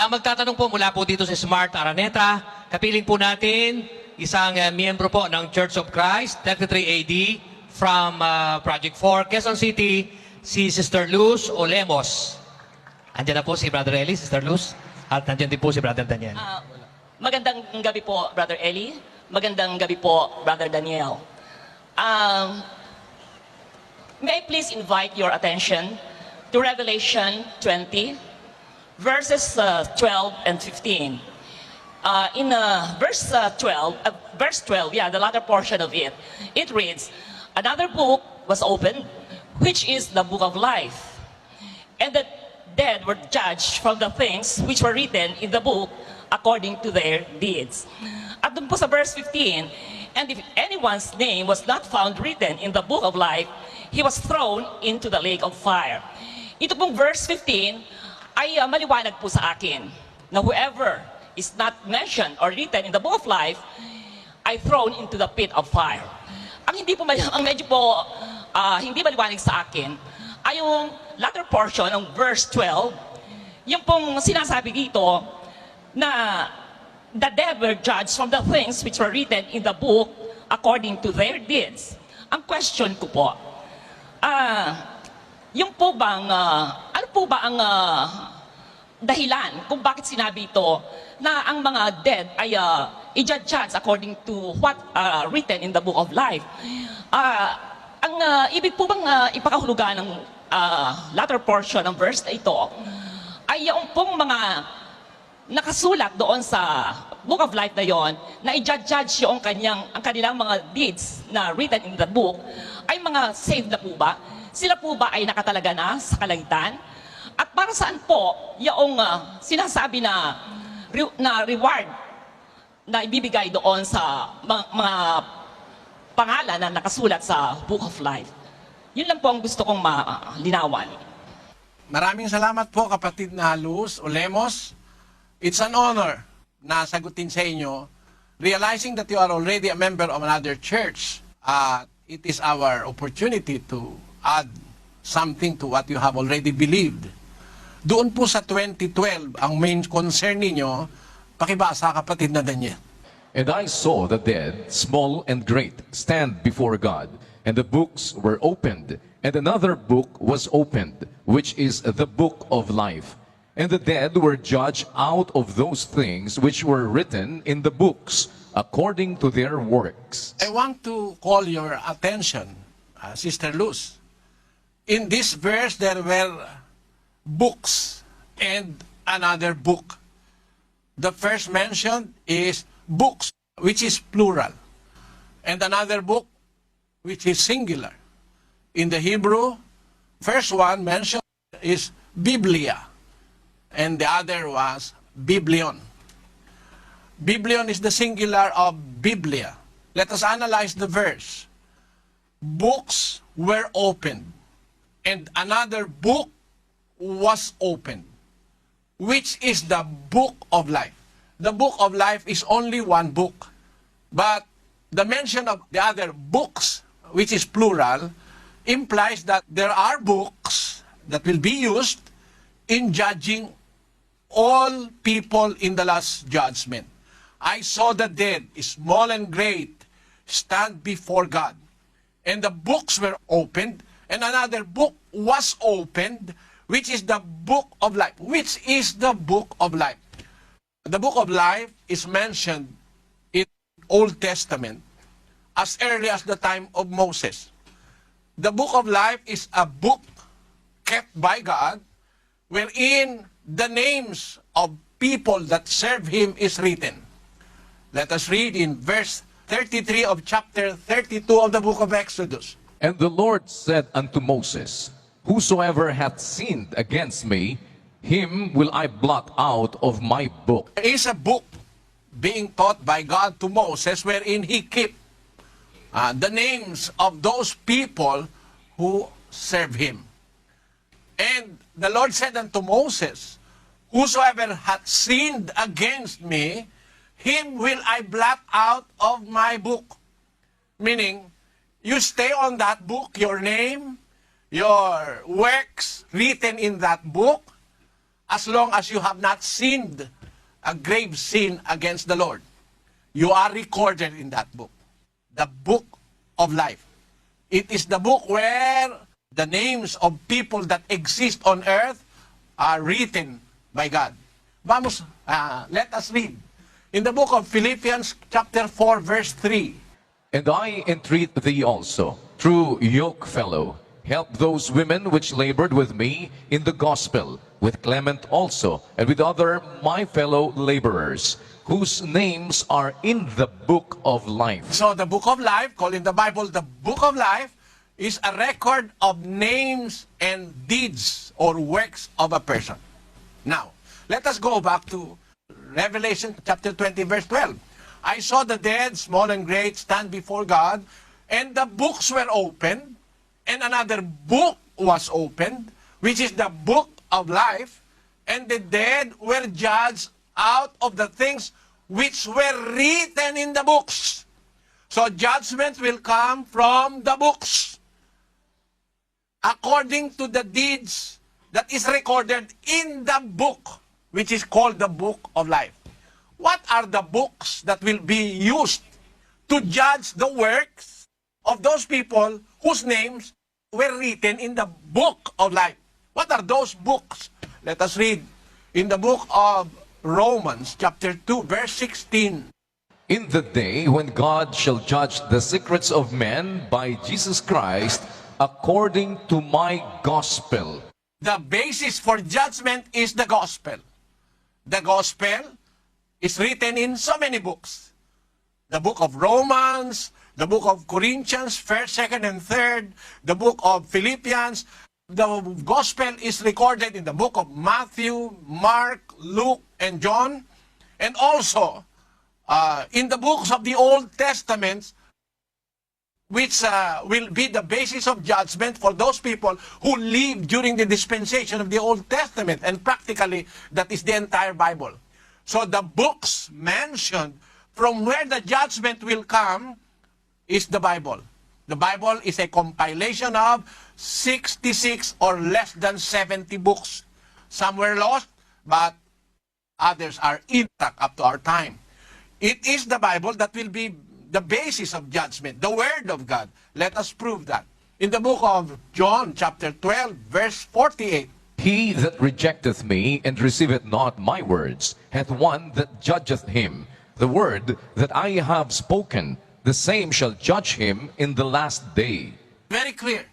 Ang magtatanong po mula po dito sa Smart Araneta, kapiling po natin isang uh, miyembro po ng Church of Christ, 33 AD, from uh, Project 4, Quezon City, si Sister Luz Olemos. Andiyan na po si Brother Eli, Sister Luz. At nandiyan din po si Brother Daniel. Ah, magandang gabi po, Brother Eli. Magandang gabi po, Brother Daniel. Um, may I please invite your attention to Revelation 20, verses uh, 12 and 15. Uh, in uh, verse uh, 12, uh, verse 12, yeah, the latter portion of it, it reads, Another book was opened, which is the book of life. And the dead were judged from the things which were written in the book according to their deeds. At dun po sa verse 15, and if anyone's name was not found written in the book of life, he was thrown into the lake of fire. Ito pong verse 15 ay uh, maliwanag po sa akin na whoever is not mentioned or written in the book of life ay thrown into the pit of fire. Ang hindi po ang medyo po ah, hindi maliwanag sa akin ay yung latter portion ng verse 12, yung pong sinasabi dito na the were judged from the things which were written in the book according to their deeds. Ang question ko po, ah, yung po bang, ah, ano po ba ang ah, dahilan kung bakit sinabi ito na ang mga dead ay uh, i-judge according to what uh, written in the book of life. Ah, ang ah, ibig po bang ah, ipakahulugan ng ah, latter portion ng verse na ito ay yung pong mga nakasulat doon sa book of life na yon na i-judge yung kanyang ang kanilang mga deeds na written in the book ay mga saved na po ba? Sila po ba ay nakatalaga na sa kalangitan? At para saan po yung ah, sinasabi na re- na reward na ibibigay doon sa mga, mga pangalan na nakasulat sa book of life? Yun lang po ang gusto kong malinawan. Maraming salamat po kapatid na Luz Olemos. It's an honor na sagutin sa inyo, realizing that you are already a member of another church. Uh, it is our opportunity to add something to what you have already believed. Doon po sa 2012, ang main concern ninyo, pakibasa kapatid na Daniel. And I saw the dead, small and great, stand before God, and the books were opened, and another book was opened, which is the book of life. And the dead were judged out of those things which were written in the books, according to their works. I want to call your attention, uh, Sister Luz. In this verse, there were books and another book. The first mentioned is books, which is plural, and another book, which is singular. In the Hebrew, first one mentioned is Biblia, and the other was Biblion. Biblion is the singular of Biblia. Let us analyze the verse. Books were opened, and another book was opened, which is the book of life. The book of life is only one book, but the mention of the other books, which is plural, implies that there are books that will be used in judging all people in the last judgment. I saw the dead, small and great, stand before God. And the books were opened, and another book was opened, which is the book of life. Which is the book of life? The book of life is mentioned in Old Testament as early as the time of Moses. The book of life is a book kept by God wherein the names of people that serve him is written. Let us read in verse 33 of chapter 32 of the book of Exodus. And the Lord said unto Moses, Whosoever hath sinned against me, him will I blot out of my book. There is a book being taught by God to Moses wherein he kept uh, the names of those people who serve him. And the Lord said unto Moses, Whosoever hath sinned against me, him will I blot out of my book. Meaning, you stay on that book, your name, your works written in that book, as long as you have not sinned a grave sin against the Lord. You are recorded in that book, the book of life. It is the book where the names of people that exist on earth are written by God. Vamos, ah, let us read. In the book of Philippians chapter 4 verse 3. And I entreat thee also, true yoke fellow, help those women which labored with me in the gospel, with Clement also, and with other my fellow laborers, whose names are in the book of life. So the book of life, called in the Bible the book of life, is a record of names and deeds or works of a person. Now, let us go back to Revelation chapter 20, verse 12. I saw the dead, small and great, stand before God, and the books were opened, and another book was opened, which is the book of life, and the dead were judged out of the things which were written in the books. So judgment will come from the books according to the deeds that is recorded in the book, which is called the book of life. What are the books that will be used to judge the works of those people whose names were written in the book of life? What are those books? Let us read in the book of Romans, chapter 2, verse 16. In the day when God shall judge the secrets of men by Jesus Christ, according to my gospel. The basis for judgment is the gospel. The gospel is written in so many books. The book of Romans, the book of Corinthians, 1st, 2nd, and 3rd, the book of Philippians. The gospel is recorded in the book of Matthew, Mark, Luke, and John. And also uh, in the books of the Old Testament, which uh, will be the basis of judgment for those people who lived during the dispensation of the Old Testament. And practically, that is the entire Bible. So the books mentioned from where the judgment will come is the Bible. The Bible is a compilation of 66 or less than 70 books. Some were lost, but others are intact up to our time. It is the Bible that will be the basis of judgment, the Word of God. Let us prove that. In the book of John, chapter 12, verse 48, He that rejecteth me and receiveth not my words hath one that judgeth him. The word that I have spoken, the same shall judge him in the last day. very clear.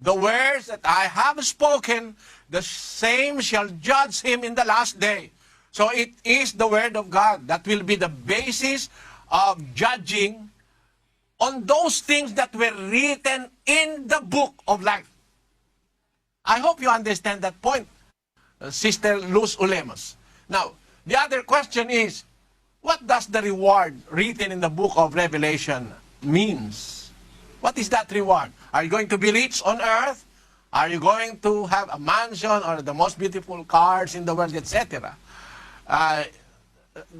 The words that I have spoken, the same shall judge him in the last day. So it is the Word of God that will be the basis of judging on those things that were written in the book of life. I hope you understand that point, uh, Sister Luz Ulemos. Now, the other question is, what does the reward written in the book of Revelation means? What is that reward? Are you going to be rich on earth? Are you going to have a mansion or the most beautiful cars in the world, etc.? Uh,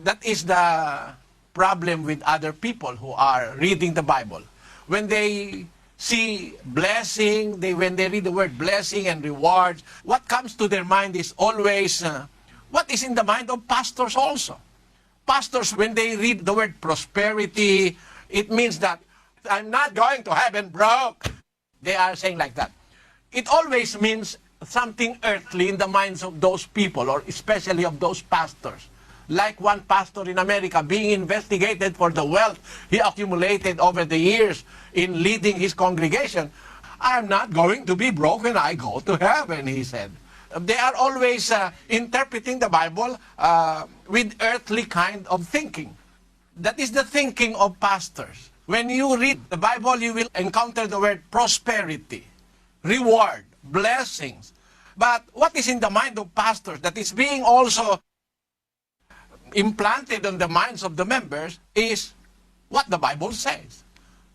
that is the problem with other people who are reading the Bible. When they see blessing, they when they read the word blessing and rewards, what comes to their mind is always uh, what is in the mind of pastors also. Pastors, when they read the word prosperity, it means that I'm not going to heaven broke. They are saying like that. It always means something earthly in the minds of those people, or especially of those pastors. Like one pastor in America being investigated for the wealth he accumulated over the years in leading his congregation. I'm not going to be broke when I go to heaven, he said. They are always uh, interpreting the Bible uh, with earthly kind of thinking. That is the thinking of pastors. When you read the Bible, you will encounter the word prosperity, reward, blessings. But what is in the mind of pastors that is being also implanted on the minds of the members is what the Bible says.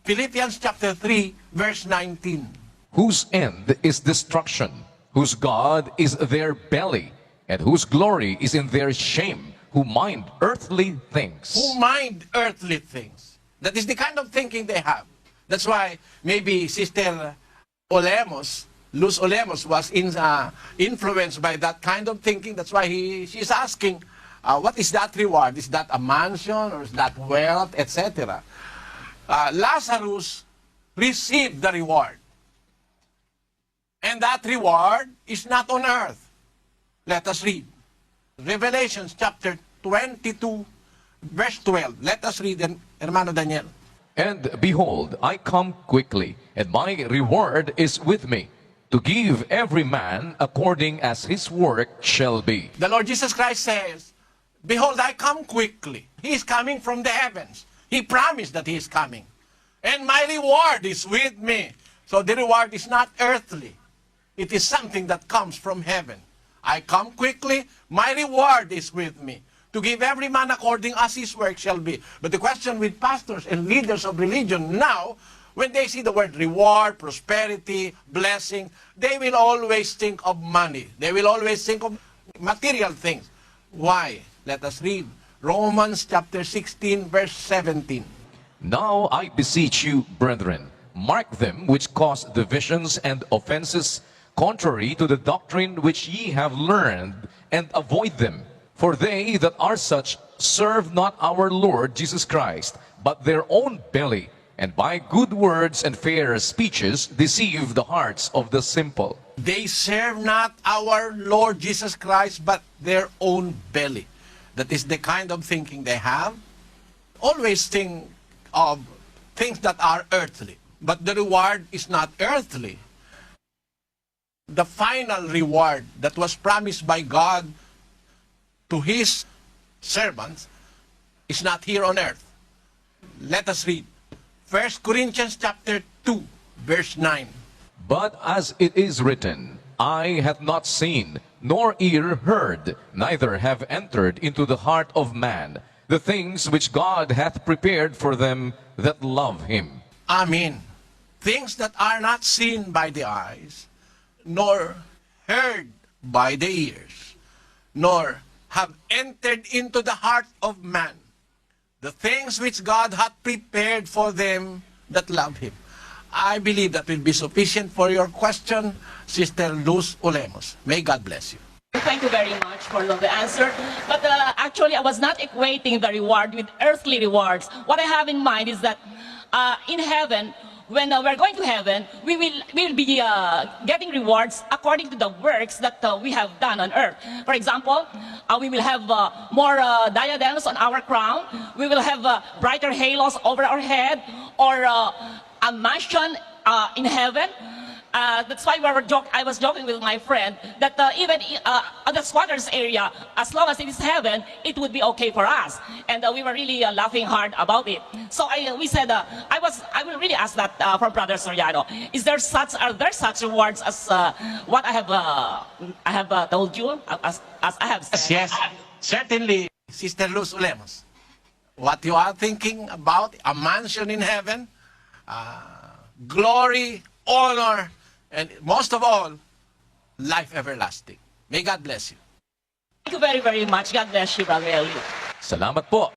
Philippians chapter 3, verse 19. whose end is destruction, whose God is their belly, and whose glory is in their shame, who mind earthly things. who mind earthly things. That is the kind of thinking they have. That's why maybe Sister Olemos Luz Olemos was in, uh, influenced by that kind of thinking. That's why he, she's asking, uh, what is that reward? Is that a mansion or is that wealth, etc.? Uh, Lazarus received the reward. And that reward is not on earth. Let us read. Revelations chapter 22, verse 12. Let us read, hermano Daniel. And behold, I come quickly, and my reward is with me, to give every man according as his work shall be. The Lord Jesus Christ says, Behold, I come quickly. He is coming from the heavens. He promised that He is coming. And my reward is with me. So the reward is not earthly, it is something that comes from heaven. I come quickly, my reward is with me. To give every man according as his work shall be. But the question with pastors and leaders of religion now, when they see the word reward, prosperity, blessing, they will always think of money. They will always think of material things. Why? Let us read Romans chapter 16, verse 17. Now I beseech you, brethren, mark them which cause divisions and offenses contrary to the doctrine which ye have learned, and avoid them. For they that are such serve not our Lord Jesus Christ, but their own belly, and by good words and fair speeches deceive the hearts of the simple. They serve not our Lord Jesus Christ, but their own belly. That is the kind of thinking they have. Always think of things that are earthly. But the reward is not earthly. The final reward that was promised by God to his servants is not here on earth. Let us read 1 Corinthians chapter 2, verse 9. But as it is written, Eye hath not seen, nor ear heard, neither have entered into the heart of man the things which God hath prepared for them that love him. Amen. Things that are not seen by the eyes, nor heard by the ears, nor have entered into the heart of man, the things which God hath prepared for them that love him. I believe that will be sufficient for your question, Sister Luz Olemos. May God bless you. Thank you very much for the answer. But uh, actually, I was not equating the reward with earthly rewards. What I have in mind is that uh, in heaven, when uh, we're going to heaven, we will, we will be uh, getting rewards according to the works that uh, we have done on earth. For example, uh, we will have uh, more uh, diadems on our crown. We will have uh, brighter halos over our head or uh, a mansion uh, in heaven. Uh, that's why we were joke, I was joking with my friend that uh, even uh, at the squatters area, as long as it is heaven, it would be okay for us. And uh, we were really uh, laughing hard about it. So I, we said, uh, I was, I will really ask that uh, from Brother Soriano. Is there such, are there such rewards as uh, what I have, uh, I have uh, told you, as, as I have said? Yes, certainly. Sister Luz Olemos, what you are thinking about, a mansion in heaven, uh, glory, honor, and most of all, life everlasting. May God bless you. Thank you very, very much. God bless you, Brother Eli. Salamat po.